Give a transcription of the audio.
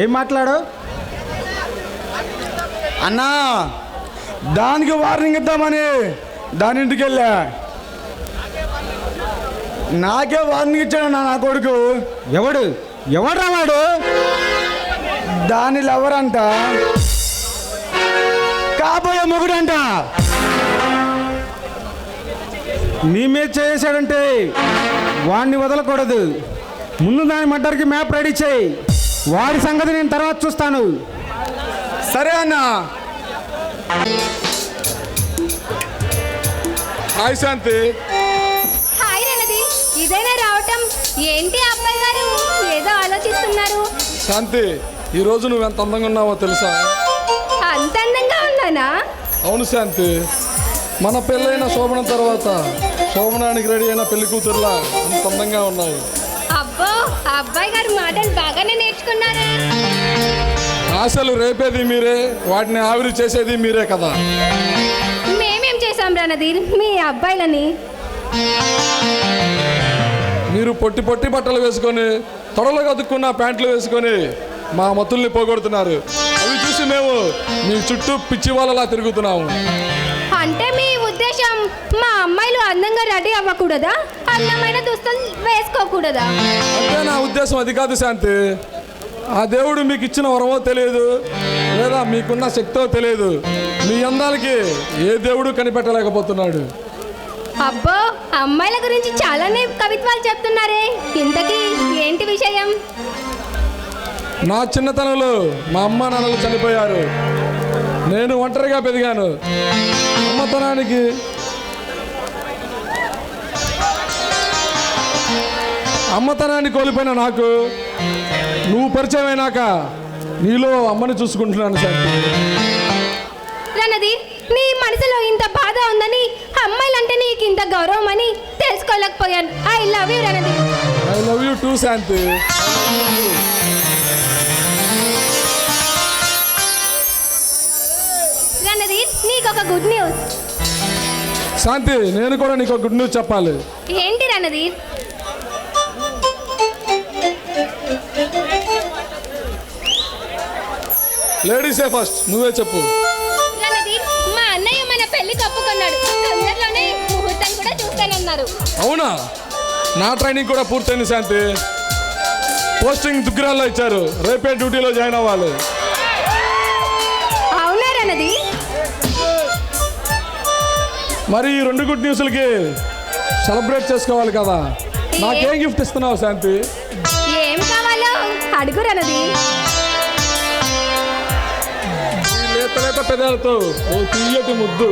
ఏం మాట్లాడు? అన్నా దానికి వార్నింగ్ ఇద్దామని దాని ఇంటికి వెళ్ళా నాకే వార్నింగ్ ఇచ్చాడు నా నా కొడుకు. ఎవడు? ఎవడ్రా వాడు? దాని లవరంట కాబోయే మొగుడంట. నీ మీద చేసాడంటే వాడిని వదలకూడదు. ముందు దాని మడ్డర్కి మ్యాప్ రెడీ చేయి. వాడి సంగతి నేను తర్వాత చూస్తాను. సరే అన్నా. హాయ్ శాంతి. హాయ్ రణది. ఇదేనా రావటం? ఏంటి అబ్బాయి గారు? ఏదో ఆలోచిస్తున్నారు. శాంతి ఈరోజు నువ్వు ఎంత అందంగా ఉన్నావో తెలుసా? అంత అందంగా ఉన్నానా? అవును శాంతి. మన పెళ్ళైన శోభనం తర్వాత శోభనానికి రెడీ అయిన పెళ్ళి కూతురులా అంత అందంగా ఉన్నావు అబ్బో అబ్బాయి గారు మాటలు బాగానే నేర్చుకున్నారే. ఆశలు రేపేది మీరే వాటిని ఆవిరి చేసేది మీరే కదా. మేమేం చేసాం రణది మీ అబ్బాయిలని. మీరు పొట్టి పొట్టి బట్టలు వేసుకొని తొడలు కదుక్కున్న ప్యాంట్లు వేసుకొని మా మతుల్ని పోగొడుతున్నారు. అవి చూసి మేము మీ చుట్టూ పిచ్చి వాళ్ళలా తిరుగుతున్నాము. అంటే మీ మా అమ్మాయిలు అందంగా రెడీ అవ్వకూడదా? అందమైన దుస్తులు వేసుకోకూడదా? అంటే నా ఉద్దేశం అది కాదు శాంతి. ఆ దేవుడు మీకు ఇచ్చిన వరమో తెలియదు లేదా మీకున్న శక్తో తెలియదు. మీ అందాలకి ఏ దేవుడు కనిపెట్టలేకపోతున్నాడు. అబ్బో అమ్మాయిల గురించి చాలానే కవిత్వాలు చెప్తున్నారే. ఇంతకీ ఏంటి విషయం? నా చిన్నతనంలో మా అమ్మ నాన్నలు చనిపోయారు. నేను ఒంటరిగా పెరిగాను. అమ్మతనానికి అమ్మతనాన్ని కోల్పోయిన నాకు. నువ్వు పరిచయం అయినాక నీలో అమ్మని చూసుకుంటున్నాను రణది నీ మనసులో ఇంత బాధ ఉందని అమ్మాయిలంటే నీకు ఇంత గౌరవం అని తెలుసుకోలేకపోయాను. I love you Ranadi I love you too Shanti. Ranadi నీకు ఒక గుడ్ న్యూస్. శాంతి నేను కూడా నీకు గుడ్ న్యూస్ చెప్పాలి. ఏంటి రణది లేడీసే ఫస్ట్ నువ్వే చెప్పు. మా అన్నయ్య మన పెళ్ళి కప్పుకున్నాడు తొందరలోనే ముహూర్తం కూడా చూస్తానన్నారు. అవునా? నా ట్రైనింగ్ కూడా పూర్తయింది శాంతి. పోస్టింగ్ దుగ్గిరాల్లో ఇచ్చారు. రేపే డ్యూటీలో జాయిన్ అవ్వాలి. అవునా రణది? మరి ఈ రెండు గుడ్ న్యూస్లకి సెలబ్రేట్ చేసుకోవాలి కదా. నాకేం గిఫ్ట్ ఇస్తున్నావు శాంతి? ఏం కావాలో అడుగు లేత లేత పెదాలతో ఓ తీయటి ముద్దు.